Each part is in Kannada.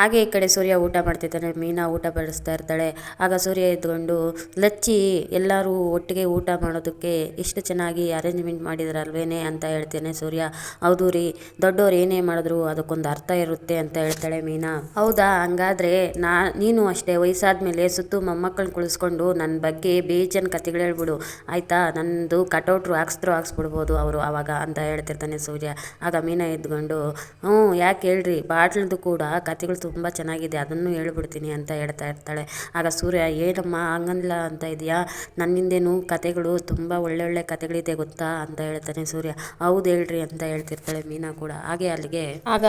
ಹಾಗೆ ಈ ಕಡೆ ಸೂರ್ಯ ಊಟ ಮಾಡ್ತಿದ್ದಾನೆ ಮೀನಾ ಊಟ ಬಡಿಸ್ತಾ ಇರ್ತಾಳೆ. ಆಗ ಸೂರ್ಯ ಎದ್ಕೊಂಡು ಲಚ್ಚಿ, ಎಲ್ಲರೂ ಒಟ್ಟಿಗೆ ಊಟ ಮಾಡೋದಕ್ಕೆ ಇಷ್ಟು ಚೆನ್ನಾಗಿ ಅರೇಂಜ್ಮೆಂಟ್ ಮಾಡಿದ್ರಲ್ವೇನೆ? ಅಂತ ಹೇಳ್ತೇನೆ ಸೂರ್ಯ. ಹೌದು ರೀ, ದೊಡ್ಡವ್ರು ಏನೇ ಮಾಡಿದ್ರು ಅದಕ್ಕೊಂದು ಅರ್ಥ ಇರುತ್ತೆ ಅಂತ ಹೇಳ್ತಾಳೆ ಮೀನಾ. ಹೌದಾ? ಹಂಗಾದ್ರೆ ನಾ, ನೀನು ಅಷ್ಟೇ ವಯಸ್ಸಾದ್ಮೇಲೆ ಸುತ್ತು ಮೊಮ್ಮಕ್ಕಳನ್ನ ಕುಳಿಸ್ಕೊಂಡು ನನ್ನ ಬಗ್ಗೆ ಬೇಜನ್ ಕತೆಗಳು ಹೇಳ್ಬಿಡು. ಆಯ್ತಾ? ನಂದು ಕಟೌಟ್ರು ಹಾಕ್ಸಿದ್ರು ಹಾಕ್ಸ್ಬಿಡ್ಬೋದು ಅವರು ಆವಾಗ ಅಂತ ಹೇಳ್ತಿರ್ತಾನೆ ಸೂರ್ಯ. ಆಗ ಮೀನಾ ಎದ್ಕೊಂಡು ಹ್ಞೂ, ಯಾಕೆ ಹೇಳ್ರಿ? ಬಾಟ್ಲದು ಕೂಡ ಕತೆಗಳು ತುಂಬ ಚೆನ್ನಾಗಿದೆ, ಅದನ್ನು ಹೇಳ್ಬಿಡ್ತೀನಿ ಅಂತ ಹೇಳ್ತಾ ಇರ್ತಾಳೆ. ಆಗ ಸೂರ್ಯ, ಏನಮ್ಮ ಹಂಗಲ್ಲ ಅಂತ ಇದೆಯಾ ನನ್ನಿಂದೇನು ಕತೆಗಳು ತುಂಬ ಒಳ್ಳೊಳ್ಳೆ ಕತೆಗಳಿದೆ ಗೊತ್ತಾ? ಅಂತ ಹೇಳ್ತಾನೆ ಸೂರ್ಯ. ಹೌದು ಹೇಳ್ರಿ ಅಂತ ಹೇಳ್ತಿರ್ತಾಳೆ ಮೀನಾ ಕೂಡ. ಹಾಗೆ ಅಲ್ಲಿಗೆ ಆಗ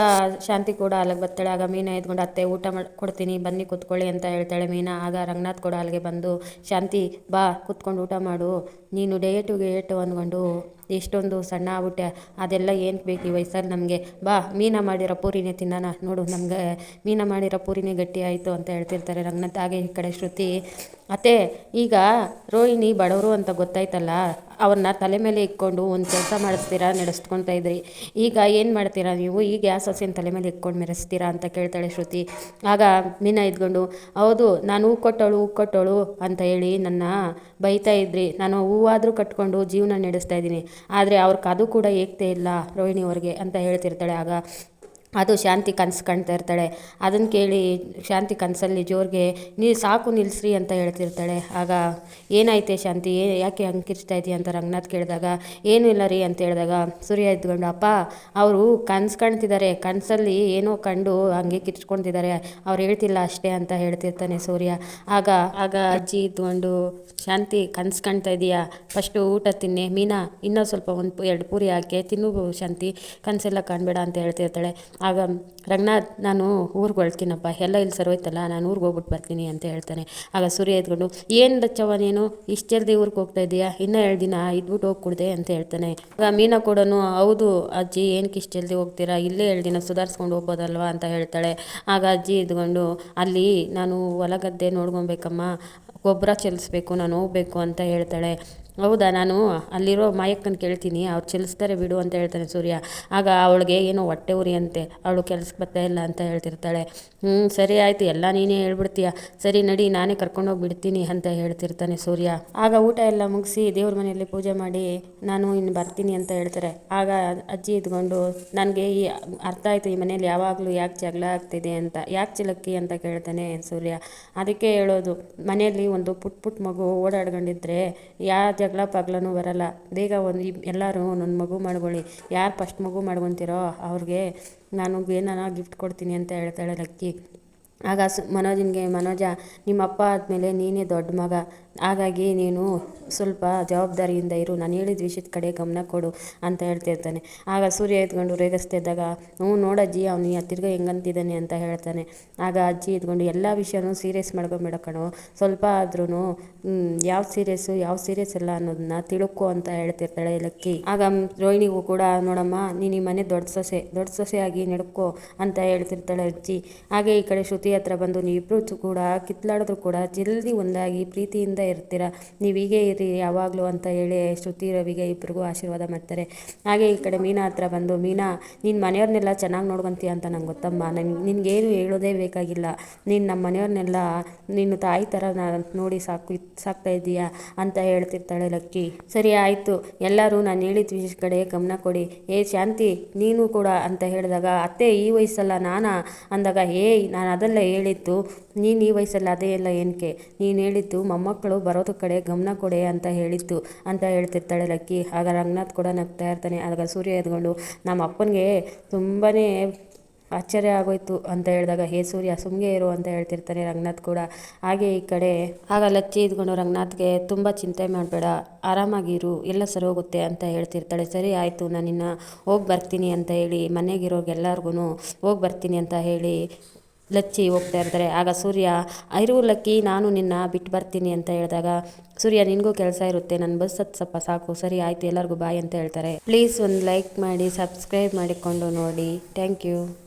ಶಾಂತಿ ಕೂಡ ಅಲ್ಲಿಗೆ ಬರ್ತಾಳೆ. ಆಗ ಮೀನಾ ಎದ್ಕೊಂಡು, ಅತ್ತೆ, ಊಟ ಮಾಡಿ, ಕೊಡ್ತೀನಿ, ಬನ್ನಿ, ಕೂತ್ಕೊಳ್ಳಿ ಅಂತ ಹೇಳ್ತಾಳೆ ಮೀನಾ. ಆಗ ರಂಗನಾಥ್ ಕೂಡ ಅಲ್ಲಿಗೆ ಬಂದು, ಶಾಂತಿ, ಬಾ, ಕೂತ್ಕೊಂಡು ಊಟ ಮಾಡು. ನೀನು ಡೇಟು ಗೇಟು ಅಂದ್ಕೊಂಡು ಎಷ್ಟೊಂದು ಸಣ್ಣ ಆಗ್ಬಿಟ್ಟೆ ಅದೆಲ್ಲ ಏನು ಬೇಕು ಈ ವಯಸ್ಸಲ್ಲಿ ನಮಗೆ? ಬಾ, ಮೀನ ಮಾಡಿರೋ ಪೂರಿನೇ ತಿನ್ನೋಣ, ನೋಡು ನಮಗೆ, ಮೀನ ಮಾಡಿರೋ ಪೂರಿನೇ ಗಟ್ಟಿ ಆಯಿತು ಅಂತ ಹೇಳ್ತಿರ್ತಾರೆ ರಂಗನಾಥ್. ಹಾಗೆ ಈ ಕಡೆ ಶ್ರುತಿ, ಅತ್ತೆ, ಈಗ ರೋಹಿಣಿ ಬಡವರು ಅಂತ ಗೊತ್ತಾಯ್ತಲ್ಲ ಅವ್ರನ್ನ ತಲೆ ಮೇಲೆ ಇಕ್ಕೊಂಡು ಒಂದು ಕೆಲಸ ಮಾಡಿಸ್ತೀರಾ ನಡೆಸ್ಕೊತಾ ಇದ್ರಿ. ಈಗ ಏನು ಮಾಡ್ತೀರಾ ನೀವು? ಈ ಗ್ಯಾಸ್ ಹಸಿನ ತಲೆ ಮೇಲೆ ಇಕ್ಕೊಂಡು ಮೆರೆಸ್ತೀರಾ ಅಂತ ಕೇಳ್ತಾಳೆ ಶ್ರುತಿ. ಆಗ ಮೀನಾ ಇದ್ಕೊಂಡು, ಹೌದು, ನಾನು ಹೂ ಕೊಟ್ಟವಳು ಹೂ ಕೊಟ್ಟವಳು ಅಂತ ಹೇಳಿ ನನ್ನ ಬೈತಾ ಇದ್ರಿ. ನಾನು ಹೂವಾದರೂ ಕಟ್ಕೊಂಡು ಜೀವನ ನಡೆಸ್ತಾ ಇದ್ದೀನಿ. ಆದರೆ ಅವ್ರಿಗೆ ಅದು ಕೂಡ ಏಕ್ತೆ ಇಲ್ಲ ರೋಹಿಣಿ ಅವ್ರಿಗೆ ಅಂತ ಹೇಳ್ತಿರ್ತಾಳೆ. ಆಗ ಅದು ಶಾಂತಿ ಕನಸು ಕಾಣ್ತಾ ಇರ್ತಾಳೆ. ಅದನ್ನು ಕೇಳಿ ಶಾಂತಿ ಕನಸಲ್ಲಿ ಜೋರಿಗೆ, ನೀ ಸಾಕು ನಿಲ್ಲಿಸ್ರಿ ಅಂತ ಹೇಳ್ತಿರ್ತಾಳೆ. ಆಗ, ಏನಾಯ್ತೆ ಶಾಂತಿ? ಏ, ಯಾಕೆ ಹಂಗೆ ಕಿರ್ಚ್ತಾ ಇದೆಯಾ ಅಂತ ರಂಗನಾಥ್ ಕೇಳಿದಾಗ, ಏನೂ ಇಲ್ಲ ರೀ ಅಂತ ಹೇಳಿದಾಗ, ಸೂರ್ಯ ಎದ್ಕೊಂಡು ಅಪ್ಪ, ಅವರು ಕನಸು ಕಾಣ್ತಿದ್ದಾರೆ. ಕನಸಲ್ಲಿ ಏನೋ ಕಂಡು ಹಂಗೆ ಕಿರ್ಚ್ಕೊತಿದ್ದಾರೆ ಅವ್ರು ಹೇಳ್ತಿಲ್ಲ ಅಷ್ಟೇ ಅಂತ ಹೇಳ್ತಿರ್ತಾನೆ ಸೂರ್ಯ. ಆಗ ಆಗ ಅಜ್ಜಿ ಇದ್ಕೊಂಡು ಶಾಂತಿ, ಕನಸು ಕಾಣ್ತಾ ಇದೆಯಾ? ಫಸ್ಟು ಊಟ ತಿನ್ನಿ. ಮೀನಾ ಇನ್ನೂ ಸ್ವಲ್ಪ ಒಂದು ಎರಡು ಪೂರಿ ಹಾಕಿ, ತಿನ್ನು ಶಾಂತಿ. ಕನಸೆಲ್ಲ ಕಾಣಬೇಡ ಅಂತ ಹೇಳ್ತಿರ್ತಾಳೆ. ಆಗ ರಂಗನಾಥ್, ನಾನು ಊರಿಗೆ ಹೊಳ್ತೀನಪ್ಪ, ಎಲ್ಲ ಇಲ್ಲಿ ಸರೋಯ್ತಲ್ಲ ನಾನು ಊರಿಗೆ ಹೋಗ್ಬಿಟ್ಟು ಬರ್ತೀನಿ ಅಂತ ಹೇಳ್ತಾನೆ. ಆಗ ಸೂರ್ಯ ಎದ್ಕೊಂಡು, ಏನು ಲಚ್ಚವ್ವ ನೀನು? ಇಷ್ಟು ಜಲ್ದಿ ಊರಿಗೆ ಹೋಗ್ತಾ ಇದೆಯಾ ಇನ್ನೂ ಎರಡು ದಿನ ಇದ್ಬಿಟ್ಟು ಹೋಗ್ಕೊಡ್ದೆ ಅಂತ ಹೇಳ್ತಾನೆ. ಆಗ ಮೀನಾ ಕೊಡೋನು, ಹೌದು ಅಜ್ಜಿ ಏನಕ್ಕೆ ಇಷ್ಟು ಜಲ್ದಿ ಹೋಗ್ತೀರಾ? ಇಲ್ಲೇ ಎರಡು ದಿನ ಸುಧಾರಿಸ್ಕೊಂಡು ಹೋಗ್ಬೋದಲ್ವಾ? ಅಂತ ಹೇಳ್ತಾಳೆ. ಆಗ ಅಜ್ಜಿ ಇದ್ಕೊಂಡು ಅಲ್ಲಿ ನಾನು ಹೊಲಗದ್ದೆ ನೋಡ್ಕೊಬೇಕಮ್ಮ ಗೊಬ್ಬರ ಚೆಲ್ಲಿಸ್ಬೇಕು ನಾನು ಹೋಗ್ಬೇಕು, ಅಂತ ಹೇಳ್ತಾಳೆ. ಹೌದಾ, ನಾನು ಅಲ್ಲಿರೋ ಮಾಯಕ್ಕನ ಕೇಳ್ತೀನಿ, ಅವ್ರು ಚಲಿಸ್ತಾರೆ ಬಿಡು ಅಂತ ಹೇಳ್ತಾನೆ ಸೂರ್ಯ. ಆಗ ಅವಳಿಗೆ, ಏನೋ ಹೊಟ್ಟೆ ಉರಿ ಅಂತೆ, ಅವಳು ಕೆಲ್ಸಕ್ಕೆ ಬರ್ತಾ ಇಲ್ಲ ಅಂತ ಹೇಳ್ತಿರ್ತಾಳೆ. ಹ್ಞೂ ಸರಿ ಆಯಿತು, ಎಲ್ಲ ನೀನೇ ಹೇಳ್ಬಿಡ್ತೀಯ? ಸರಿ, ನಡಿ, ನಾನೇ ಕರ್ಕೊಂಡೋಗಿ ಬಿಡ್ತೀನಿ, ಅಂತ ಹೇಳ್ತಿರ್ತಾನೆ ಸೂರ್ಯ. ಆಗ ಊಟ ಎಲ್ಲ ಮುಗಿಸಿ, ದೇವ್ರ ಮನೆಯಲ್ಲಿ ಪೂಜೆ ಮಾಡಿ, ನಾನು ಇನ್ನು ಬರ್ತೀನಿ, ಅಂತ ಹೇಳ್ತಾರೆ. ಆಗ ಅಜ್ಜಿ ಇದ್ಕೊಂಡು, ನನಗೆ ಈ ಅರ್ಥ ಆಯಿತು, ಈ ಮನೇಲಿ ಯಾವಾಗಲೂ ಯಾಕೆ ಜಗಳ ಆಗ್ತಿದೆ ಅಂತ, ಯಾಕೆ ಚಿಲಕ್ಕಿ ಅಂತ ಕೇಳ್ತಾನೆ ಸೂರ್ಯ. ಅದಕ್ಕೆ ಹೇಳೋದು, ಮನೆಯಲ್ಲಿ ಒಂದು ಪುಟ್ ಪುಟ್ ಮಗು ಓಡಾಡ್ಕೊಂಡಿದ್ರೆ ಯಾವ ಜಗಳ ಪಗ್ಲನೂ ಬರಲ್ಲ. ಬೇಗ ಒಂದು ಎಲ್ಲರೂ ಒಂದೊಂದು ಮಗು ಮಾಡ್ಕೊಳ್ಳಿ. ಯಾರು ಫಸ್ಟ್ ಮಗು ಮಾಡ್ಕೊತೀರೋ ಅವ್ರಿಗೆ ನಾನು ಏನಾರ ಗಿಫ್ಟ್ ಕೊಡ್ತೀನಿ ಅಂತ ಹೇಳ್ತಾಳೆ ಲಕ್ಕಿ. ಆಗ ಸು ಮನೋಜನಿಗೆ, ಮನೋಜ, ನಿಮ್ಮ ಅಪ್ಪ ಆದಮೇಲೆ ನೀನೇ ದೊಡ್ಡ ಮಗ. ಹಾಗಾಗಿ ನೀನು ಸ್ವಲ್ಪ ಜವಾಬ್ದಾರಿಯಿಂದ ಇರು. ನಾನು ಹೇಳಿದ ವಿಷಯದ ಕಡೆ ಗಮನ ಕೊಡು ಅಂತ ಹೇಳ್ತಿರ್ತಾನೆ ಆಗ ಸೂರ್ಯ ಎತ್ಕೊಂಡು ರೇಗಿಸ್ತಾ ಇದ್ದಾಗ, ಹ್ಞೂ ನೋಡಜ್ಜಿ ಅವನು ತಿರ್ಗ ಹೆಂಗಂತಿದ್ದಾನೆ ಅಂತ ಹೇಳ್ತಾನೆ. ಆಗ ಅಜ್ಜಿ ಎತ್ಕೊಂಡು ಎಲ್ಲ ವಿಷಯನೂ ಸೀರಿಯಸ್ ಮಾಡ್ಕೊಂಬೇಡ ಕಣೋ. ಸ್ವಲ್ಪ ಆದ್ರೂ ಯಾವ ಸೀರಿಯಸ್ಸು ಯಾವ ಸೀರಿಯಸ್ ಇಲ್ಲ ಅನ್ನೋದನ್ನ ತಿಳ್ಕೊ ಅಂತ ಹೇಳ್ತಿರ್ತಾಳೆ ಲಕ್ಕಿ. ಆಗ ರೋಹಿಣಿಗೂ ಕೂಡ, ನೋಡಮ್ಮ, ನೀನು ಈ ಮನೆ ದೊಡ್ಡ ಸೊಸೆ, ದೊಡ್ಡ ಸೊಸೆಯಾಗಿ ನಡ್ಕೋ ಅಂತ ಹೇಳ್ತಿರ್ತಾಳೆ ಅಜ್ಜಿ. ಹಾಗೆ ಈ ಕಡೆ ಶ್ರುತಿ ಹತ್ರ ಬಂದು ನೀವಿಬ್ಬರು ಕೂಡ ಕಿತ್ಲಾಡಿದ್ರು ಕೂಡ ಜಲ್ದಿ ಒಂದಾಗಿ ಪ್ರೀತಿಯಿಂದ ಇರ್ತೀರ. ನೀವು ಹೀಗೆ ಇರಿ ಯಾವಾಗಲೂ ಅಂತ ಹೇಳಿ ಶ್ರುತಿ ರವಿಗೆ ಇಬ್ಬರಿಗೂ ಆಶೀರ್ವಾದ ಮಾಡ್ತಾರೆ. ಹಾಗೆ ಈ ಕಡೆ ಮೀನಾ ಹತ್ರ ಬಂದು, ಮೀನಾ ನಿನ್ನ ಮನೆಯವ್ರನ್ನೆಲ್ಲ ಚೆನ್ನಾಗಿ ನೋಡ್ಕೊಂತೀಯ ಅಂತ ನಂಗೆ ಗೊತ್ತಮ್ಮ. ನನಗೆ ನಿನಗೇನು ಹೇಳೋದೇ ಬೇಕಾಗಿಲ್ಲ. ನೀನು ನಮ್ಮ ಮನೆಯವ್ರನ್ನೆಲ್ಲ ನೀನು ತಾಯಿ ಥರ ನೋಡಿ ಸಾಕು, ಸಾಕ್ತಾ ಇದ್ದೀಯಾ? ಅಂತ ಹೇಳ್ತಿರ್ತಾಳೆ ಲಕ್ಕಿ. ಸರಿ, ಆಯಿತು. ಎಲ್ಲರೂ ನಾನು ಹೇಳಿದ ಕಡೆ ಗಮನ ಕೊಡಿ. ಏ ಶಾಂತಿ, ನೀನು ಕೂಡ ಅಂತ ಹೇಳಿದಾಗ, ಅತ್ತೆ, ಈ ವಯಸ್ಸಲ್ಲ ನಾನಾ? ಅಂದಾಗ, ಏಯ್, ನಾನು ಅದೆಲ್ಲ ಹೇಳಿದ್ದು ನೀನು ಈ ವಯಸ್ಸಲ್ಲಿ ಅದೇ ಎಲ್ಲ ಏನಕ್ಕೆ ನೀನು ಹೇಳಿದ್ದು ಮೊಮ್ಮಕ್ಕಳು ಬರೋದು ಕಡೆ ಗಮನ ಕೊಡೆ ಅಂತ ಹೇಳಿದ್ದು ಅಂತ ಹೇಳ್ತಿರ್ತಾಳೆ ಲಕ್ಕಿ. ಆಗ ರಂಗನಾಥ್ ಕೂಡ ನಗ್ತಾ ಇರ್ತಾನೆ. ಆಗ ಸೂರ್ಯ ಎದ್ಕೊಂಡು, ನಮ್ಮ ಅಪ್ಪನಿಗೆ ತುಂಬಾ ಆಶ್ಚರ್ಯ ಆಗೋಯ್ತು ಅಂತ ಹೇಳಿದಾಗ, ಹೇ ಸೂರ್ಯ, ಸುಮ್ಗೆ ಇರು ಅಂತ ಹೇಳ್ತಿರ್ತಾನೆ ರಂಗನಾಥ್ ಕೂಡ. ಹಾಗೆ ಈ ಕಡೆ ಆಗ ಲಚ್ಚಿ ಇದ್ಕೊಂಡು ರಂಗನಾಥ್ಗೆ ತುಂಬ ಚಿಂತೆ ಮಾಡಬೇಡ ಆರಾಮಾಗಿರು ಎಲ್ಲ ಸರಿ ಹೋಗುತ್ತೆ ಅಂತ ಹೇಳ್ತಿರ್ತಾಳೆ. ಸರಿ ಆಯಿತು ನಾನಿನ್ನು ಹೋಗಿ ಬರ್ತೀನಿ ಅಂತ ಹೇಳಿ ಮನೆಗಿರೋರ್ಗೆಲ್ಲರಿಗೂ ಹೋಗಿ ಬರ್ತೀನಿ ಅಂತ ಹೇಳಿ ಲಚ್ಚಿ ಹೋಗ್ತಾ ಇರ್ತಾರೆ. ಆಗ ಸೂರ್ಯ, ಐರು ಲಕ್ಕಿ, ನಾನು ನಿನ್ನ ಬಿಟ್ಟು ಬರ್ತೀನಿ ಅಂತ ಹೇಳಿದಾಗ, ಸೂರ್ಯ, ನಿನಗೂ ಕೆಲಸ ಇರುತ್ತೆ. ನನ್ನ ಬಸ್ ಹತ್ತು ಸ್ವಲ್ಪ ಸಾಕು. ಸರಿ, ಆಯಿತು. ಎಲ್ಲರಿಗೂ ಬಾಯ್ ಅಂತ ಹೇಳ್ತಾರೆ. ಪ್ಲೀಸ್ ಒಂದು ಲೈಕ್ ಮಾಡಿ, ಸಬ್ಸ್ಕ್ರೈಬ್ ಮಾಡಿಕೊಂಡು ನೋಡಿ. Thank you.